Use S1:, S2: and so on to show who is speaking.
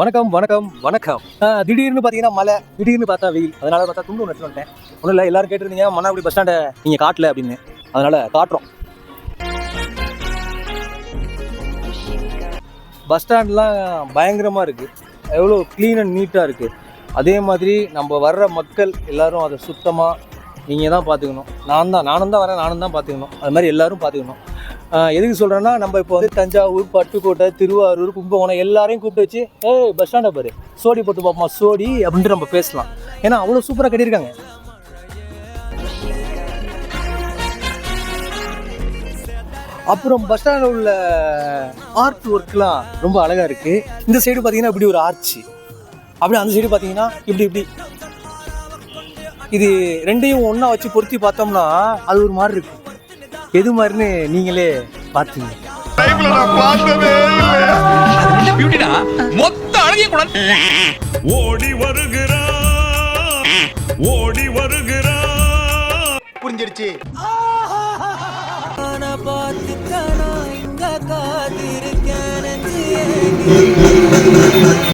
S1: வணக்கம் வணக்கம் வணக்கம். திடீர்னு பார்த்தீங்கன்னா மழை திடீர்னு பார்த்தா வெயில். அதனால பார்த்தா துண்டு நட்டு வந்துட்டேன். ஒன்றும் இல்லை எல்லாரும் கேட்டிருந்தீங்க மன்னார்குடி பஸ் ஸ்டாண்டை நீங்கள் காட்டல அப்படின்னு. அதனால காட்டுறோம். பஸ் ஸ்டாண்ட்லாம் பயங்கரமாக இருக்குது எவ்வளோ க்ளீன் அண்ட் நீட்டாக இருக்குது அதே மாதிரி நம்ம வர்ற மக்கள் எல்லோரும் அதை சுத்தமாக நீங்கள் தான் பார்த்துக்கணும். நான் தான் நானும் தான் வரேன் நானும் தான் பார்த்துக்கணும். அது மாதிரி எல்லோரும் பார்த்துக்கணும். எதுக்கு சொல்கிறேன்னா நம்ம இப்போ வந்து தஞ்சாவூர் பட்டுக்கோட்டை திருவாரூர் கும்பகோணம் எல்லாரையும் கூப்பிட்டு வச்சு ஏய் பஸ் ஸ்டாண்டை பாரு. சோடி போட்டு பார்ப்போமா? சோடி அப்படின்ட்டு நம்ம பேசலாம். ஏன்னா அவ்வளோ சூப்பராக கட்டியிருக்காங்க. அப்புறம் பஸ் ஸ்டாண்டில் உள்ள ஆர்ட் ஒர்க்லாம் ரொம்ப அழகாக இருக்குது இந்த சைடு பார்த்தீங்கன்னா இப்படி ஒரு ஆர்ச்சி அப்படி அந்த சைடு பார்த்தீங்கன்னா இப்படி இப்படி. இது ரெண்டையும் ஒன்றா வச்சு பொருத்தி பார்த்தோம்னா அது ஒரு மாதிரி இருக்கும். எது மாதிரின்னு நீங்களே பார்த்தீங்க
S2: பியூட்டினா மொத்த அழகிய கூட
S3: ஓடி வருகிறான் ஓடி வருகிறான்
S4: புரிஞ்சிருச்சு.
S5: காத்திருக்கேன்